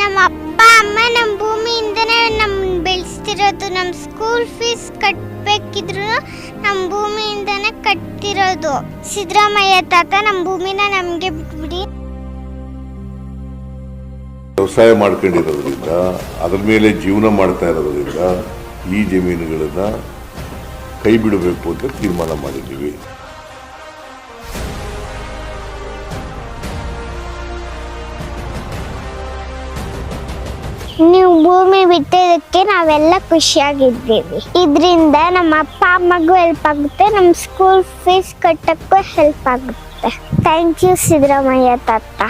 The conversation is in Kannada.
ನಮ್ಮ ಅಪ್ಪ, ಅಮ್ಮ ನಮ್ಮ ಭೂಮಿಯಿಂದನೇ ನಮ್ಮನ್ನ ಬೆಳೆಸ್ತಿರೋದು. ನಮ್ಮ ಸ್ಕೂಲ್ ಫೀಸ್ ಕಟ್ಟಬೇಕಿದ್ರು ನಮ್ಮ ಭೂಮಿಯಿಂದನೇ ಕಟ್ತಿರೋದು. ಸಿದ್ದರಾಮಯ್ಯ ತಾತ ನಮ್ಮ ಭೂಮಿನ ನಮಗೆ ಬಿಟ್ಬಿಡಿ ವ್ಯವಸಾಯ ಮಾಡ್ಕೊಂಡಿರೋದ್ರಿಂದ, ಅದ್ರ ಮೇಲೆ ಜೀವನ ಮಾಡ್ತಾ ಇರೋದ್ರಿಂದ ಈ ಜಮೀನುಗಳನ್ನು ಕೈ ಬಿಡಬೇಕು ಅಂತ ತೀರ್ಮಾನ ಮಾಡಿದ್ದೀವಿ. ನೀವು ಭೂಮಿ ಬಿಟ್ಟಿದ್ದಕ್ಕೆ ನಾವೆಲ್ಲ ಖುಷಿಯಾಗಿದ್ದೀವಿ. ಇದರಿಂದ ನಮ್ಮ ಅಪ್ಪ, ಅಮ್ಮಗೂ ಹೆಲ್ಪ್ ಆಗುತ್ತೆ ನಮ್ಮ ಸ್ಕೂಲ್ ಫೀಸ್ ಕಟ್ಟಕ್ಕೂ ಹೆಲ್ಪ್ ಆಗುತ್ತೆ. ಥ್ಯಾಂಕ್ ಯು ಸಿದ್ದರಾಮಯ್ಯ ತಾತ.